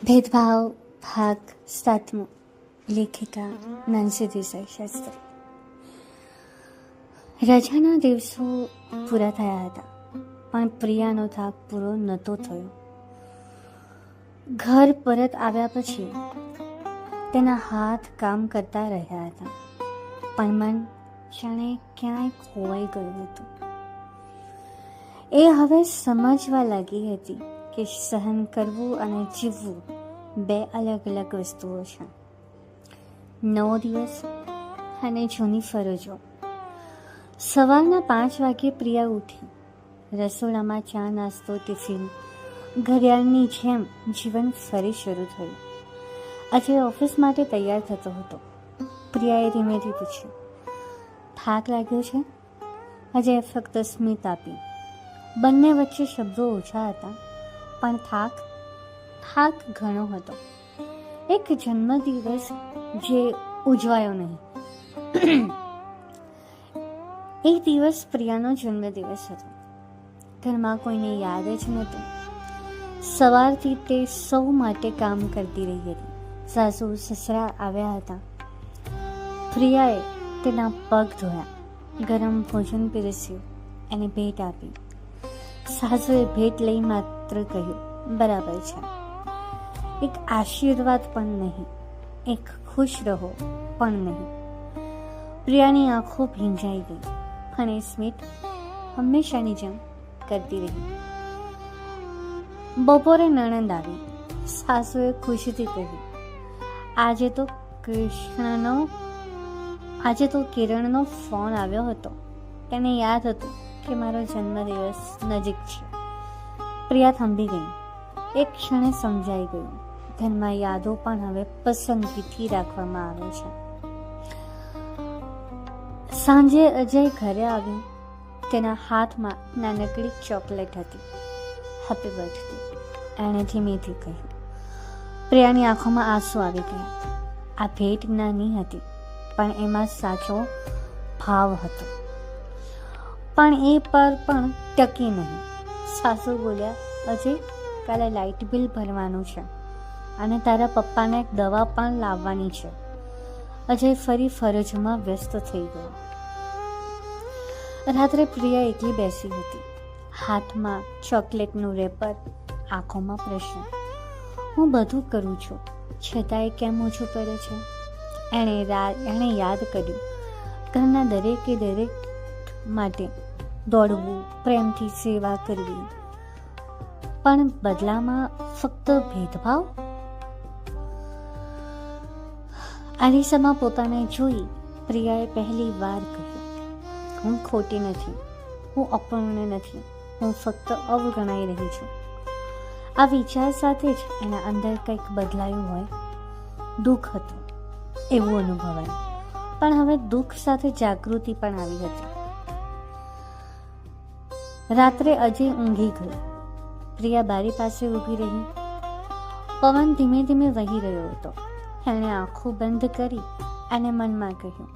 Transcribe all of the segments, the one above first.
ભેદભાવ ભાગ સાતમો લેખિકા નાનસી દેસાઈ શાસ્ત્રી રજાના દિવસો પૂરા થયા હતા પણ પ્રિયાનો થાક પૂરો નહોતો થયો ઘર પરત આવ્યા પછી તેના હાથ કામ કરતા રહ્યા હતા પણ મન જાણે ક્યાંય ખોવાઈ ગયું હતું એ હવે સમજવા લાગી હતી કે સહન કરવું અને જીવવું બે અલગ અલગ વસ્તુઓ છે. નવો દિવસ અને જૂની ફરજો. સવારના પાંચ વાગે પ્રિયા ઉઠી. રસોડામાં ચા, નાસ્તો, ટિફિન, ઘડિયાળની જેમ જીવન ફરી શરૂ થયું. આજે ઓફિસ માટે તૈયાર થતો હતો. પ્રિયાએ ધીમેથી પૂછ્યું, થાક લાગ્યો છે? આજે ફક્ત સ્મિત આપી. બંને વચ્ચે શબ્દો ઓછા હતા. પણ થાક થાક ઘણો હતો. એક જન્મદિવસ જે ઉજવાયો નહીં. એ દિવસ પ્રિયાનો જન્મદિવસ હતો. ઘરમાં કોઈને યાદ જ નહોતું. સવારથી તે સૌ માટે કામ કરતી રહી હતી. સાસુ, સસરા આવ્યા હતા. પ્રિયાએ તેના પગ ધોયા, ગરમ ભોજન પીરસ્યું, એને ભેટ આપી. સાસુએ ભેટ લઈ માત્ર કહ્યું, બરાબર છે. એક આશીર્વાદ પણ નહીં, એક ખુશ રહો પણ નહીં. પ્રિયાની આંખો ભીંજાઈ ગઈ. અને સ્મિત હંમેશાની જેમ કરતી રહી. બપોરે નણંદ આવી. સાસુએ ખુશીથી કહ્યું, આજે તો કૃષ્ણનો, આજે તો કિરણનો ફોન આવ્યો હતો. તેને યાદ હતું કે મારો જન્મદિવસ નજીક છે. પ્રિયા થંભી ગઈ. એક ક્ષણે સમજાઈ ગયું. ઘરમાં યાદો પણ હવે પસંદગીથી રાખવામાં આવે છે. સાંજે અજય ઘરે આવ્યો. તેના હાથમાં નાનકડી ચોકલેટ હતી. હેપી બર્થડે એણે ધીમેથી કહ્યું પ્રિયાની આંખોમાં આંસુ આવી ગયા. આ ભેટ નાની હતી, પણ એમાં સાચો ભાવ હતો. પણ એ પર પણ ટકી નહીં. સાસુ બોલ્યા અજય, કાલે લાઇટ બિલ ભરવાનું છે અને તારા પપ્પાને એક દવા પણ લાવવાની છે. અજય ફરી ફરજમાં વ્યસ્ત થઈ ગયો. રાત્રે પ્રિયા એકલી બેસી હતી. હાથમાં ચોકલેટનું રેપર, આંખોમાં પ્રશ્ન. હું બધું કરું છું છતાંય કેમ ઓછું પડે છે? એણે એણે યાદ કર્યું. ઘરના દરેકે દરેક માટે દોડવું, પ્રેમથી સેવા કરવી. પણ બદલામાં ફક્ત ભેદભાવ? આરીસામાં પોતાને જોઈ પ્રિયાએ પહેલી વાર કહ્યું, હું ખોટી નથી, હું અપૂર્ણ નથી, હું ફક્ત અવગણાઈ રહી છું. આ વિચાર સાથે જ એના અંદર કંઈક બદલાયું હોય. દુઃખ હતું, એવું અનુભવાયું. પણ હવે દુઃખ સાથે જાગૃતિ પણ આવી હતી. રાત્રે અજય ઊંઘી ગયો. પ્રિયા બારી પાસે ઊભી રહી. પવન ધીમે ધીમે વહી રહ્યો હતો. એણે આંખો બંધ કરી અને મનમાં કહ્યું,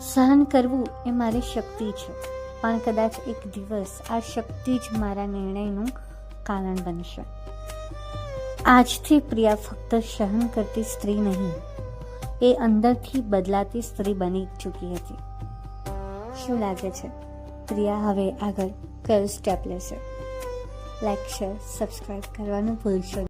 સહન કરવું એ મારી શક્તિ છે, પણ કદાચ એક દિવસ આ શક્તિ જ મારા નિર્ણયનું કારણ બનશે. આજથી પ્રિયા ફક્ત સહન કરતી સ્ત્રી નહીં, એ અંદરથી બદલાતી સ્ત્રી બની ચૂકી હતી. શું લાગે છે? પ્રિયા હવે આગળ કયું સ્ટેપ લેશે લાઈક શેર સબસ્ક્રાઈબ કરવાનું ભૂલશો.